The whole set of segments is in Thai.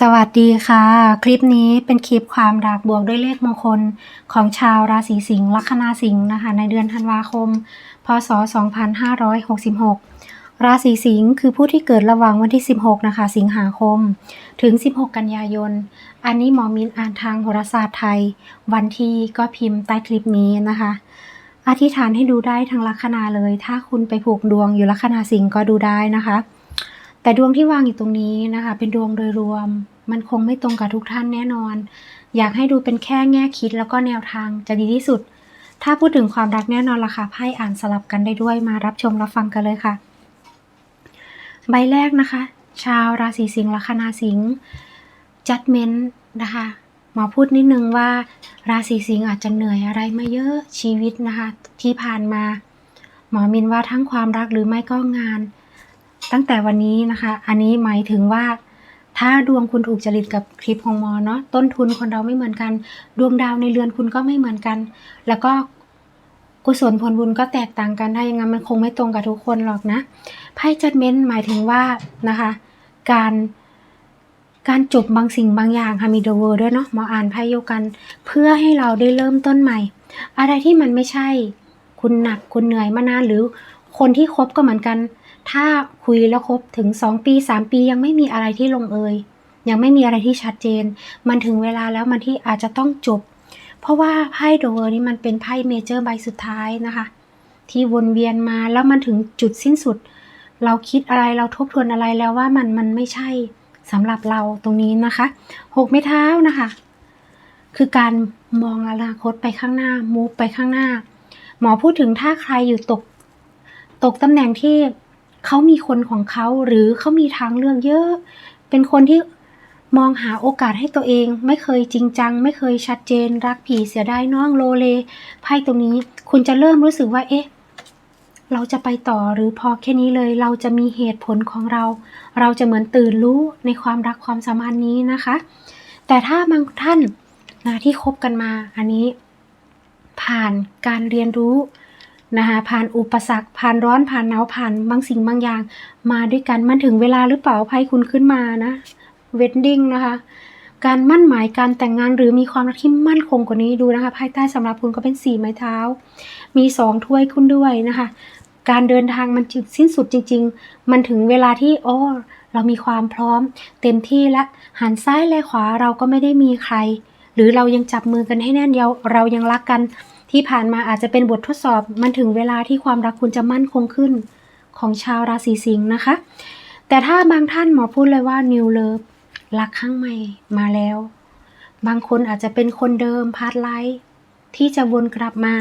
สวัสดีค่ะ คลิปนี้เป็นคลิปความรักบวกด้วยเลขมงคลของชาวราศีสิงห์ลัคนาสิงห์นะคะ ในเดือนธันวาคม พศ 2566 ราศีสิงห์คือผู้ที่เกิดระหว่างวันที่ 16 นะคะ สิงหาคม ถึง 16 กันยายน อันนี้หมอมินอ่านทางโหราศาสตร์ไทย วันที่ก็พิมพ์ใต้คลิปนี้นะคะ อธิษฐานให้ดูได้ทั้งลัคนาเลย ถ้าคุณไปผูกดวงอยู่ลัคนาสิงห์ก็ดูได้นะคะ แต่ดวงที่วางอยู่ตรงนี้นะคะ เป็นดวงโดยรวม มันคงไม่ตรงกับทุกท่านแน่นอน อยากให้ดูเป็นแค่แง่คิดแล้วก็แนวทางจะดีที่สุด ถ้าพูดถึงความรักแน่นอนล่ะค่ะไพ่อ่านสลับกันได้ด้วยมารับชมรับฟังกันเลยค่ะ ใบแรกนะคะ ชาวราศีสิงห์ลัคนาสิงห์จัดเมนนะคะหมอพูดนิดนึงว่า ราศีสิงห์อาจจะเหนื่อยอะไรมาเยอะชีวิตนะคะ ที่ผ่านมา หมอมินว่าทั้งความรักหรือไม่ก็งาน ตั้งแต่วันนี้นะคะ อันนี้หมายถึงว่า ถ้าดวงคุณถูกจริตกับคลิปของมอเนาะต้นทุนคนเราไม่เหมือนกัน ดวงดาวในเรือนคุณก็ไม่เหมือนกัน แล้วก็กุศลผลบุญก็แตกต่างกันถ้าอย่างนั้นมันคงไม่ตรงกับทุกคนหรอกนะไพ่จัดเม้นหมายถึงว่านะคะ การการจบบางสิ่งบางอย่างค่ะมีเดอะเวอร์ด้วยเนาะมออ่านไพ่โยกัน เพื่อให้เราได้เริ่มต้นใหม่ อะไรที่มันไม่ใช่ คุณหนักคุณเหนื่อยมานานหรือคนที่คบก็เหมือนกัน ถ้าคุยแล้วคบถึง 2 ปี 3 ปียังไม่มีอะไรที่ลงเอย ยังไม่มีอะไรที่ชัดเจน มันถึงเวลาแล้วมันที่อาจจะต้องจบ เพราะว่าไพ่เดอะเวอร์นี่มันเป็นไพ่เมเจอร์ใบสุดท้ายนะคะ ที่วนเวียนมาแล้วมันถึงจุดสิ้นสุด เราคิดอะไรเราทบทวนอะไรแล้วว่ามันมันไม่ใช่สำหรับเราตรงนี้นะคะหกไม้เท้านะคะ คือการมองอนาคตไปข้างหน้ามูฟไปข้างหน้า หมอพูดถึงถ้าใครอยู่ตก ตกตำแหน่งที่ เขามีคนของเขาหรือเขามีทางเลือกเยอะ เป็นคนที่มองหาโอกาสให้ตัวเอง ไม่เคยจริงจัง ไม่เคยชัดเจน รักผีเสียได้น้องโลเลไพ่ตรงนี้ คุณจะเริ่มรู้สึกว่า เอ๊ะ เราจะไปต่อหรือพอแค่นี้เลย เราจะมีเหตุผลของเรา เราจะเหมือนตื่นรู้ในความรักความสัมพันธ์นี้นะคะ แต่ถ้าบางท่านนะที่คบกันมา อันนี้ ผ่านการเรียนรู้ นะคะผ่านอุปสรรคผ่านร้อนผ่านหนาวผ่านบางสิ่งบางอย่าง มาด้วยกันมันถึงเวลาหรือเปล่าไพ่คุณขึ้นมานะเวดดิ้งนะคะการมั่นหมายการแต่งงานหรือมีความรักที่มั่นคงกว่านี้ดูนะคะ ภายใต้สำหรับคุณก็เป็นสี่ไม้เท้า มีสองถ้วยคุณด้วยนะคะ การเดินทางมันจสิ้นสุดจริง ๆ มันถึงเวลาที่โอ้เรามีความพร้อม เต็มที่และหันซ้ายและขวาเราก็ไม่ได้มีใคร หรือเรายังจับมือกันให้แน่นเดียวเรายังรักกัน ที่ผ่านมาอาจจะเป็นบททดสอบมันถึงเวลาที่ความรักคุณจะมั่นคงขึ้นของชาวราศีสิงห์นะคะ แต่ถ้าบางท่านหมอพูดเลยว่า new love รักครั้งใหม่มาแล้ว บางคนอาจจะเป็นคนเดิมพาร์ทไลท์ที่จะวนกลับมา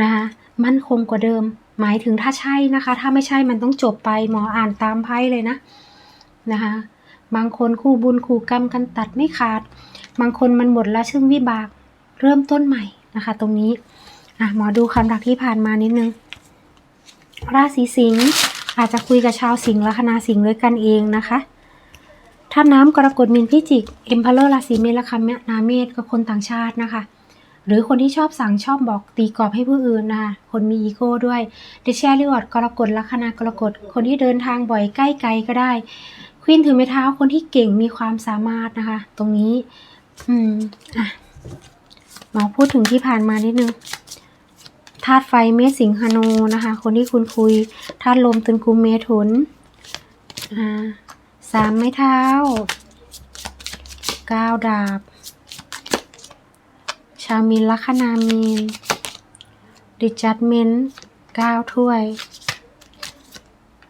นะคะมั่นคงกว่าเดิม หมายถึงถ้าใช่นะคะ ถ้าไม่ใช่มันต้องจบไปหมออ่านตามไพ่เลยนะนะคะบางคนคู่บุญคู่กรรมกันตัดไม่ขาด บางคนมันหมดแล้วซึ่งวิบาก เริ่มต้นใหม่นะคะ ตรงนี้ อะหมอดูความรักที่ผ่านมานิดนึง ราศีสิงห์อาจจะคุยกับชาวสิงห์ลัคนาสิงห์ด้วยกันเองนะคะถ้าน้ำกรกฎมินพิจิกเอ็มพาเลอร์ราศีเมษละคำนาเมษกับคนต่างชาตินะคะ หรือคนที่ชอบสั่งชอบบอกตีกรอบให้ผู้อื่นนะคะคนมีอีโก้ด้วยเดชแชริออดกรกฎลัคนากรกฎคนที่เดินทางบ่อยใกล้ไกลก็ได้ควีนถือไม้เท้าคนที่เก่งมีความสามารถนะคะ ตรงนี้ อืมอะหมอพูดถึงที่ผ่านมานิดนึง ธาตุไฟเมษสิงหานูนะคะ คนที่คุณคุยธาตุลมตึงกุมเมถุนสามไม้เท้าเก้าดาบ ชาวมีนลัคนามีนดิจัดเมนเก้าถ้วย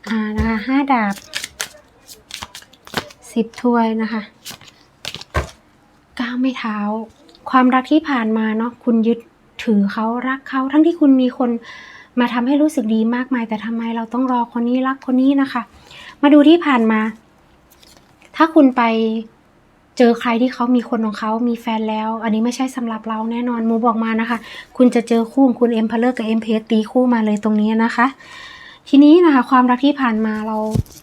อ่านะคะห้าดาบสิบถ้วยนะคะเก้าไม้เท้า ความรักที่ผ่านมาเนาะคุณยึด ถือเขารักเขาทั้งที่คุณมีคนมาทำให้รู้สึกดีมากมาย แต่ทำไมเราต้องรอคนนี้รักคนนี้นะคะ มาดูที่ผ่านมา ถ้าคุณไปเจอใครที่เขามีคนของเขามีแฟนแล้ว อันนี้ไม่ใช่สำหรับเราแน่นอนมูบอกมานะคะ คุณจะเจอคู่ของคุณเอ็มพาเลอร์กับเอ็มเพสตีคู่มาเลยตรงนี้นะคะ ทีนี้นะคะ ความรักที่ผ่านมาเรา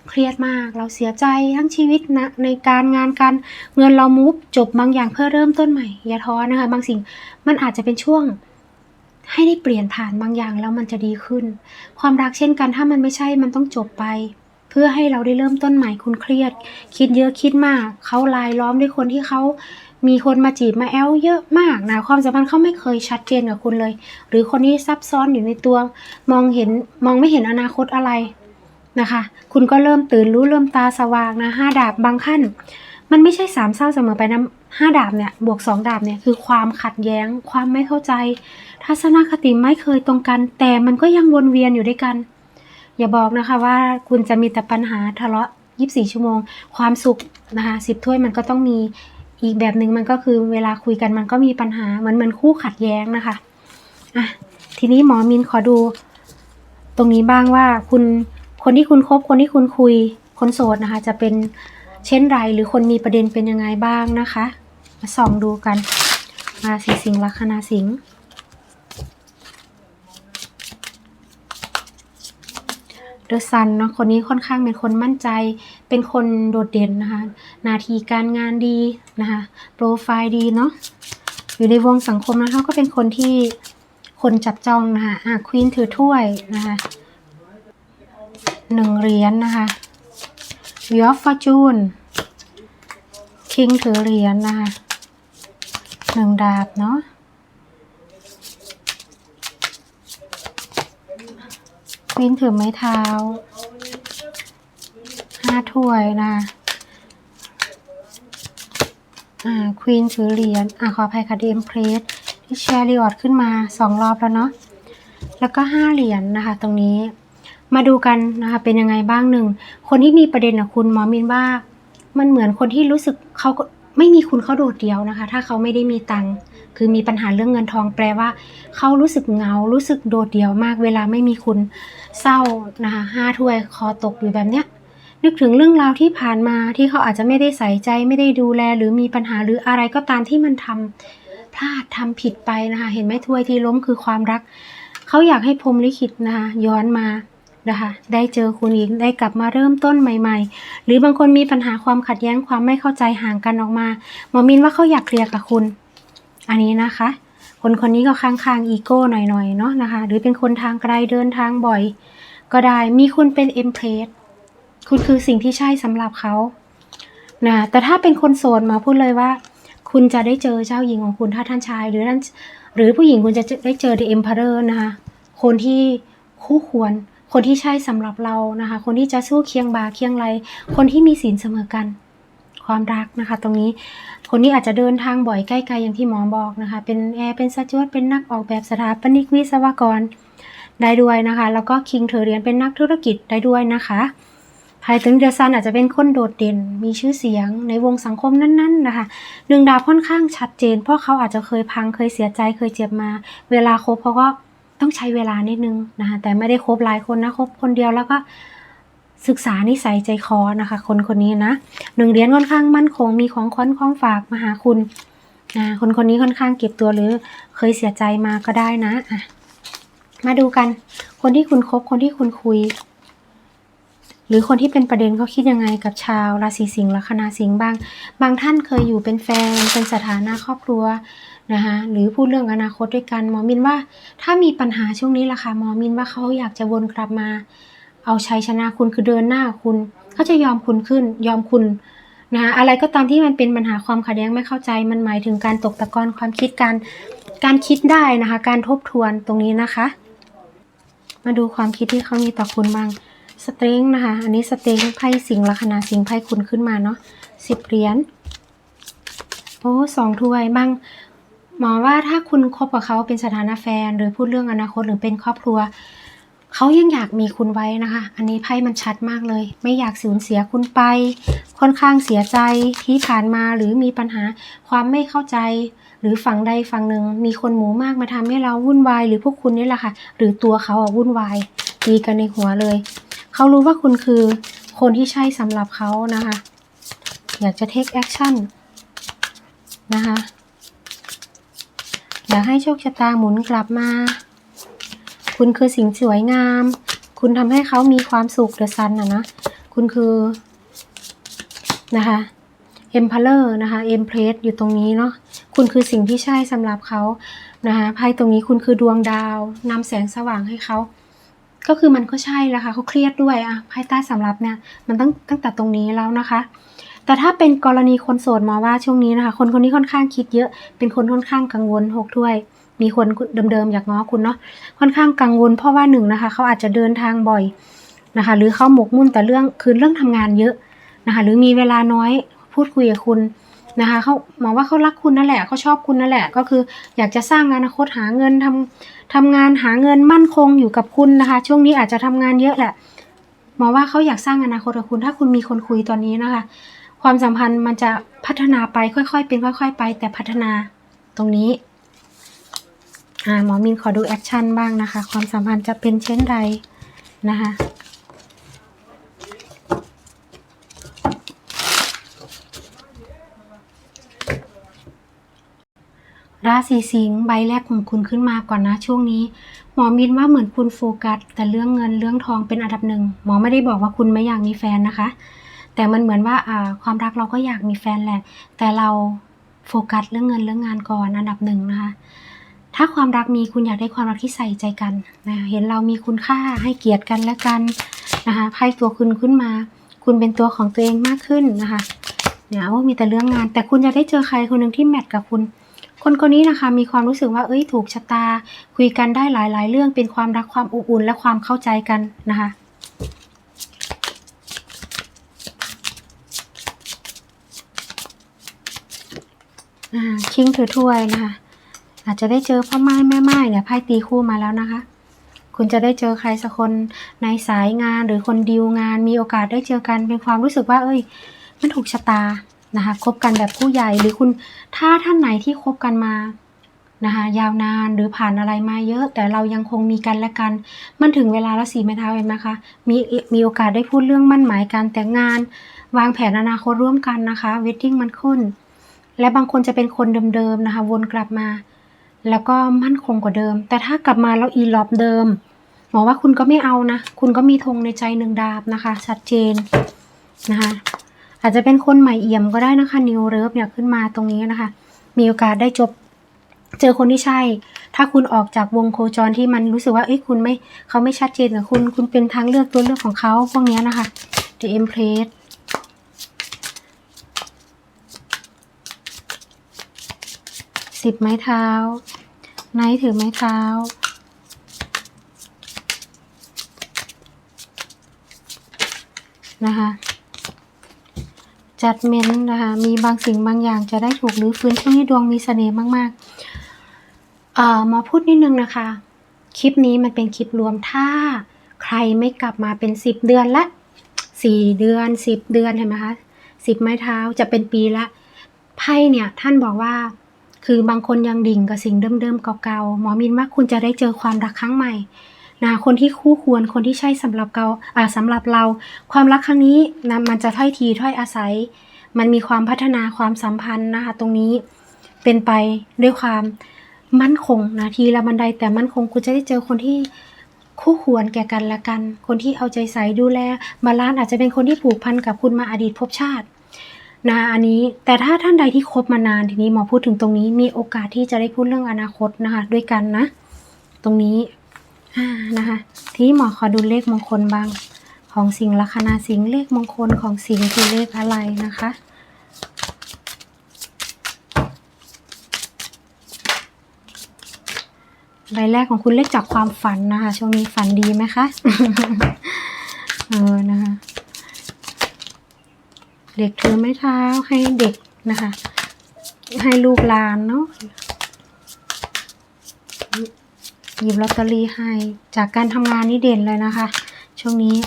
เครียดมาก เราเสียใจทั้งชีวิตนะในการงานการเงินเรามูฟจบบางอย่างเพื่อเริ่มต้นใหม่อย่าท้อนะคะ บางสิ่งมันอาจจะเป็นช่วง ให้ได้เปลี่ยนผ่านบางอย่างแล้วมันจะดีขึ้น ความรักเช่นกันถ้ามันไม่ใช่มันต้องจบไป เพื่อให้เราได้เริ่มต้นใหม่คุณเครียด คิดเยอะคิดมาก เขาลายล้อมด้วยคนที่เขามีคนมาจีบมาแอลเยอะมากนะความสัมพันธ์เขาไม่เคยชัดเจนกับคุณเลย หรือคนที่ซับซ้อนอยู่ในตัวมองเห็นมองไม่เห็นอนาคตอะไรนะคะ คุณก็เริ่มตื่นรู้เริ่มตาสว่างนะห้าดาบบางขั้น มันไม่ใช่สามเศร้าเสมอไปนะห้าดาบเนี่ยบวกสองดาบเนี่ยคือความขัดแย้ง ความไม่เข้าใจ ทัศนคติไม่เคยตรงกัน แต่มันก็ยังวนเวียนอยู่ด้วยกัน อย่าบอกนะคะว่าคุณจะมีแต่ปัญหาทะเลาะ 24 ชั่วโมง ความสุขนะคะสิบถ้วยมันก็ต้องมีอีกแบบหนึ่งมันก็คือเวลาคุยกันมันก็มีปัญหาเหมือนมือนคู่ขัดแย้งนะคะอะทีนี้หมอมินขอดู ตรงนี้บ้างว่าคุณคนที่คุณคบคนที่คุณคุยคนโสดนะคะ จะเป็นเช่นไรหรือคนมีประเด็นเป็นยังไงบ้างนะคะ มาส่องดูกัน ราศีสิงห์ลัคนาสิงห์ ดอะซันเนาะคนนี้ค่อนข้างเป็นคนมั่นใจ เป็นคนโดดเด่นนะคะ นาทีการงานดีนะคะ โปรไฟล์ดีเนาะ อยู่ในวงสังคมนะคะก็เป็นคนที่คนจับจ้องนะคะอะควีนถือถ้วยนะคะหนึ่งเหรียญนะคะวิออฟฟอร์จูนคิงถือเหรียญนะคะหนึ่งดาบเนาะ วีนถือไม้เท้าห้าถ้วยนะ อ่าควีนถือเหรียญ อ่าขออภัยค่ะดีเอ็มเพรสที่แชร์รีออดขึ้นมาสองรอบแล้วเนาะ แล้วก็ห้าเหรียญนะคะ ตรงนี้ มาดูกันนะคะ เป็นยังไงบ้างหนึ่ง คนที่มีประเด็นกับคุณหมอมินว่า มันเหมือนคนที่รู้สึกเขาไม่มีคุณเขาโดดเดี่ยวนะคะ ถ้าเขาไม่ได้มีตังค์ คือมีปัญหาเรื่องเงินทองแปลว่า เขารู้สึกเงา รู้สึกโดดเดี่ยวมากเวลาไม่มีคุณเศร้านะคะห้าถ้วยคอตกอยู่แบบเนี้ยนึกถึงเรื่องราวที่ผ่านมาที่เขาอาจจะไม่ได้ใส่ใจไม่ได้ดูแล หรือมีปัญหาหรืออะไรก็ตามที่มันทำพลาดทำผิดไปนะคะ เห็นไหมถ้วยที่ล้มคือความรัก เขาอยากให้พรมลิขิตนะคะย้อนมานะคะได้เจอคุณอีกได้กลับมาเริ่มต้นใหม่ ๆ หรือบางคนมีปัญหาความขัดแย้งความไม่เข้าใจห่างกันออกมาหมอมินว่าเขาอยากเคลียร์กับคุณ อันนี้นะคะ คนคนนี้ก็ค้างๆอีโก้หน่อยๆเนาะนะคะ หรือเป็นคนทางไกลเดินทางบ่อย ก็ได้มีคุณเป็นเอ็มเพรสคุณคือสิ่งที่ใช่สำหรับเขานะแต่ถ้าเป็นคนโสดมาพูดเลยว่า คุณจะได้เจอเจ้าหญิงของคุณถ้าท่านชาย หรือท่านหรือผู้หญิงคุณจะได้เจอ The Emperor นะคะคนที่คู่ควร คนที่ใช่สำหรับเรานะคะ คนที่จะสู้เคียงบ่าเคียงไหลคนที่มีศีลเสมอกัน ความรักนะคะ ตรงนี้คนนี้อาจจะเดินทางบ่อยใกล้ไกลอย่างที่หมอบอกนะคะ เป็นแอร์เป็นสจวตเป็นนักออกแบบสถาปนิกวิศวกรได้ด้วยนะคะ แล้วก็คิงเธอเรียนเป็นนักธุรกิจได้ด้วยนะคะภายถึงเดอะซันอาจจะเป็นคนโดดเด่น มีชื่อเสียงในวงสังคมนั้น ๆ นะคะหนึ่งดาวค่อนข้างชัดเจน เพราะเขาอาจจะเคยพังเคยเสียใจเคยเจ็บมา เวลาคบเขาก็ต้องใช้เวลานิดนึงนะคะแต่ไม่ได้คบหลายคนนะคบคนเดียวแล้วก็ ศึกษานิสัยใจคอนะคะ คนคนนี้นะหนึ่งเหรียญค่อนข้างมั่นคงมีของค้อนของฝากมาหาคุณนะคนคนนี้ค่อนข้างเก็บตัวหรือเคยเสียใจมาก็ได้นะอะมาดูกัน คนที่คุณคบคนที่คุณคุย หรือคนที่เป็นประเด็นเขาคิดยังไงกับชาวราศีสิงห์ลัคนาสิงห์บ้าง บางท่านเคยอยู่เป็นแฟนเป็นสถานะครอบครัวนะคะหรือพูดเรื่องอนาคตด้วยกันหมอมินว่า ถ้ามีปัญหาช่วงนี้ล่ะค่ะหมอมินว่าเขาอยากจะวนกลับมา เอาชัยชนะคุณคือเดินหน้าคุณเขาจะยอมคุณขึ้น ยอมคุณนะคะอะไรก็ตามที่มันเป็นปัญหาความขัดแย้งไม่เข้าใจ มันหมายถึงการตกตะกอนความคิดการการคิดได้นะคะ การทบทวนตรงนี้นะคะ มาดูความคิดที่เขามีต่อคุณบ้างสเตรงนะคะ อันนี้สเตรงไพ่สิงห์ลัคนาสิงไพ่คุณขึ้นมาเนาะสิบเหรียญโอ้สองถ้วยบ้างหมอว่าถ้าคุณคบกับเขาเป็นสถานะแฟน หรือพูดเรื่องอนาคตหรือเป็นครอบครัว เขายังอยากมีคุณไว้นะคะ อันนี้ไพ่มันชัดมากเลย ไม่อยากสูญเสียคุณไป ค่อนข้างเสียใจที่ผ่านมาหรือมีปัญหาความไม่เข้าใจ หรือฝั่งใดฝั่งหนึ่ง มีคนหมู่มากมาทำให้เราวุ่นวายหรือพวกคุณนี่แหละค่ะ หรือตัวเขาอะวุ่นวายตีกันในหัวเลย เขารู้ว่าคุณคือคนที่ใช่สำหรับเขานะคะ อยากจะ take action นะคะอยากให้โชคชะตาหมุนกลับมา คุณคือสิ่งสวยงาม คุณทำให้เขามีความสุขเดอะซันอะนะ คุณคือนะคะ Emperor นะคะ Empress อยู่ตรงนี้เนาะคุณคือสิ่งที่ใช่สำหรับเขานะคะไพ่ตรงนี้คุณคือดวงดาวนำแสงสว่างให้เขาก็คือมันก็ใช่แหละค่ะเขาเครียดด้วยอะภายใต้สำหรับเนี่ยมันตั้งตั้งแต่ตรงนี้แล้วนะคะ แต่ถ้าเป็นกรณีคนโสดมอว่าช่วงนี้นะคะ คนคนนี้ค่อนข้างคิดเยอะ เป็นคนค่อนข้างกังวลหกถ้วย มีคนเดิมๆอยากง้อคุณเนาะค่อนข้างกังวล เพราะว่าหนึ่งนะคะ เขาอาจจะเดินทางบ่อยนะคะ หรือเขาหมกมุ่นแต่เรื่องคือเรื่องทำงานเยอะนะคะ หรือมีเวลาน้อยพูดคุยกับคุณนะคะเขาหมายว่าเขารักคุณนั่นแหละเขาชอบคุณนั่นแหละ ก็คืออยากจะสร้างอนาคตหาเงินทำทำงานหาเงินมั่นคงอยู่กับคุณนะคะ ช่วงนี้อาจจะทำงานเยอะแหละหมอว่าเขาอยากสร้างอนาคตกับคุณ ถ้าคุณมีคนคุยตอนนี้นะคะ ความสัมพันธ์มันจะพัฒนาไปค่อยๆ เป็นค่อย ๆ ไป แต่พัฒนาตรงนี้ อ่าหมอมินขอดูแอคชั่นบ้างนะคะ ความสัมพันธ์จะเป็นเช่นไรนะคะราศีสิงห์ใบแรกของคุณขึ้นมาก่อนนะช่วงนี้ หมอมินว่าเหมือนคุณโฟกัส แต่เรื่องเงินเรื่องทองเป็นอันดับหนึ่งหมอไม่ได้บอกว่าคุณไม่อยากมีแฟนนะคะ แต่มันเหมือนว่าอ่าความรักเราก็อยากมีแฟนแหละ แต่เราโฟกัสเรื่องเงินเรื่องงานก่อนอันดับหนึ่งนะคะ ถ้าความรักมีคุณอยากได้ความรักที่ใส่ใจกันนะเห็นเรามีคุณค่าให้เกียรติกันและกันนะคะไพ่ตัวคุณขึ้นมา คุณเป็นตัวของตัวเองมากขึ้นนะคะเนี่ยว่ามีแต่เรื่องงาน แต่คุณจะได้เจอใครคนหนึ่งที่แมทกับคุณ คนคนนี้นะคะมีความรู้สึกว่าเอ้ยถูกชะตา คุยกันได้หลาย ๆ เรื่องเป็นความรักความอบอุ่นและความเข้าใจกันนะคะอ่าคิงถือถ้วยนะคะ อาจจะได้เจอพ่อไม้แม่ไม้เนี่ยไพ่ตีคู่มาแล้วนะคะ คุณจะได้เจอใครสักคนในสายงานหรือคนดีลงานมีโอกาสได้เจอกันเป็นความรู้สึกว่า เอ้ย มันถูกชะตานะคะคบกันแบบผู้ใหญ่หรือคุณถ้าท่านไหนที่คบกันมานะคะยาวนานหรือผ่านอะไรมาเยอะ แต่เรายังคงมีกันและกัน มันถึงเวลาแล้วสีไม้เท้าเห็นไหมคะมีมีโอกาสได้พูดเรื่องมั่นหมายการแต่งงาน วางแผนอนาคตร่วมกันนะคะเวดดิ้งมันขึ้น และบางคนจะเป็นคนเดิมๆนะคะ วนกลับมา แล้วก็มั่นคงกว่าเดิม แต่ถ้ากลับมาแล้วอีลอบเดิมหมอว่าคุณก็ไม่เอานะ คุณก็มีธงในใจหนึ่งดาบนะคะ ชัดเจนนะคะ อาจจะเป็นคนใหม่เอี่ยมก็ได้นะคะนิวเริฟเนี่ยขึ้นมาตรงนี้นะคะ มีโอกาสได้จบ เจอคนที่ใช่ ถ้าคุณออกจากวงโคจรที่มันรู้สึกว่าเอ้ยคุณไม่เขาไม่ชัดเจนกับคุณ คุณเป็นทางเลือกตัวเลือกของเขาพวกนี้นะคะ The Empress สิบไม้เท้า ไนท์ถือไม้เท้า นะคะจัดเม้นนะคะ มีบางสิ่งบางอย่างจะได้ถูกหรือฟื้นช่วงนี้ดวงมีเสน่ห์มากๆ เอ่อมาพูดนิดนึงนะคะ คลิปนี้มันเป็นคลิปรวมถ้าใครไม่กลับมาเป็นสิบเดือนละสี่เดือนสิบเดือนเห็นไหมคะสิบไม้เท้าจะเป็นปีละไพ่เนี่ยท่านบอกว่า คือบางคนยังดิ่งกับสิ่งเดิมๆเก่าๆหมอมินว่าคุณจะได้เจอความรักครั้งใหม่นะคนที่คู่ควรคนที่ใช่สำหรับเราอ่าสำหรับเรา ความรักครั้งนี้นะมันจะถ้อยทีถ้อยอาศัย มันมีความพัฒนาความสัมพันธ์นะคะ ตรงนี้เป็นไปด้วยความมั่นคงนะทีละบันไดแต่มั่นคงคุณจะได้เจอคนที่คู่ควรแก่กันและกัน คนที่เอาใจใส่ดูแลบาลานอาจจะเป็นคนที่ผูกพันกับคุณมาอดีตภพชาติ นะอันนี้แต่ถ้าท่านใดที่คบมานานทีนี้หมอพูดถึงตรงนี้มีโอกาสที่จะได้พูดเรื่องอนาคตนะคะ ด้วยกันนะ ตรงนี้อ่านะคะทีนี้หมอขอดูเลขมงคลบ้าง ของสิงห์ลัคนาสิงเลขมงคลของสิงห์คือเลขอะไรนะคะใบแรกของคุณเลขจากความฝันนะคะช่วงนี้ฝันดีไหมคะ เออนะคะ เด็กถือไม้เท้าให้เด็กนะคะ ให้ลูกลานเนาะหยิบลอตเตอรี่ให้จากการทำงานนี่เด่นเลยนะคะ ช่วงนี้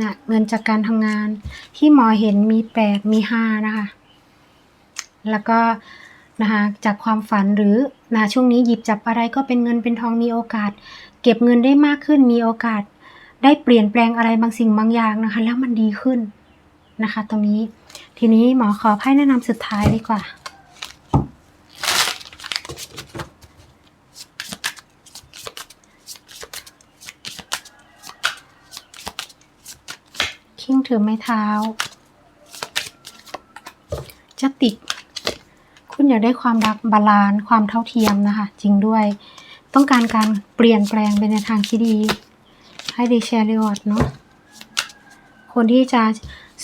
นะเงินจากการทำงานที่หมอเห็นมีแปดมีห้านะคะ แล้วก็นะคะจากความฝันหรือนะช่วงนี้หยิบจับอะไรก็เป็นเงินเป็นทองมีโอกาส เก็บเงินได้มากขึ้นมีโอกาส ได้เปลี่ยนแปลงอะไรบางสิ่งบางอย่างนะคะ แล้วมันดีขึ้น นะคะ ตรงนี้ ทีนี้หมอขอไพ่แนะนำสุดท้ายดีกว่า คิงถือไม้เท้า จะติด คุณอยากได้ความรักบาลานซ์ความเท่าเทียมนะคะ จริงด้วย ต้องการการเปลี่ยนแปลงไปในทางที่ดี ให้ดีแชร์รีวอร์ดเนาะคนที่จะ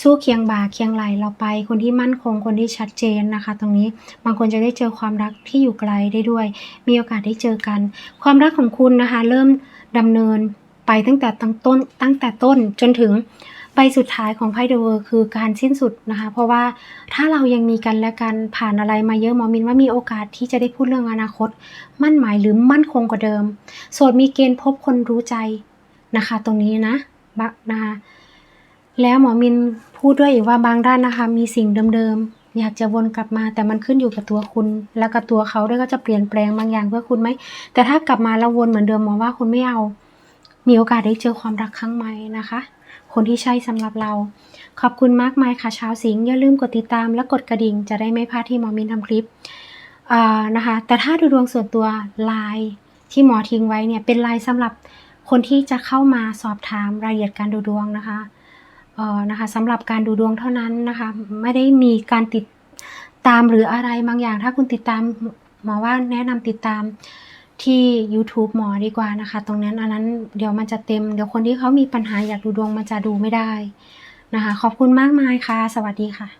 สู้เคียงบ่าเคียงไหลเราไป คนที่มั่นคงคนที่ชัดเจนนะคะ ตรงนี้บางคนจะได้เจอความรักที่อยู่ไกลได้ด้วย มีโอกาสได้เจอกัน ความรักของคุณนะคะ เริ่มดำเนินไปตั้งแต่ตั้งต้นตั้งแต่ต้นจนถึงไปสุดท้ายของไพ่เดอะเวิร์คือการสิ้นสุดนะคะ เพราะว่าถ้าเรายังมีกันและกันผ่านอะไรมาเยอะหมอมินว่ามีโอกาสที่จะได้พูดเรื่องอนาคต มั่นหมายหรือมั่นคงกว่าเดิมโสดมีเกณฑ์พบคนรู้ใจนะคะ ตรงนี้นะบะนะคะ แล้วหมอมินพูดด้วยอีกว่าบางด้านนะคะ มีสิ่งเดิมๆอยากจะวนกลับมา แต่มันขึ้นอยู่กับตัวคุณ แล้วกับตัวเขาด้วยก็จะเปลี่ยนแปลงบางอย่างเพื่อคุณไหมแต่ถ้ากลับมาแล้ววนเหมือนเดิมหมอว่าคุณไม่เอา มีโอกาสได้เจอความรักครั้งใหม่นะคะ คนที่ใช่สำหรับเรา ขอบคุณมากมายค่ะชาวสิงห์อย่าลืมกดติดตามและกดกระดิ่ง จะได้ไม่พลาดที่หมอมินทำคลิปนะคะ แต่ถ้าดูดวงส่วนตัวไลน์ที่หมอทิ้งไว้เนี่ยเป็นไลน์สำหรับคนที่จะเข้ามาสอบถามรายละเอียดการดูดวงนะคะ นะคะสำหรับการดูดวงเท่านั้นนะคะ ไม่ได้มีการติดตามหรืออะไรบางอย่าง ถ้าคุณติดตามหมอว่าแนะนำติดตามที่ YouTube หมอดีกว่านะคะ ตรงนั้นอันนั้นเดี๋ยวมันจะเต็ม เดี๋ยวคนที่เขามีปัญหาอยากดูดวงมันจะดูไม่ได้นะคะ ขอบคุณมากมายค่ะ สวัสดีค่ะ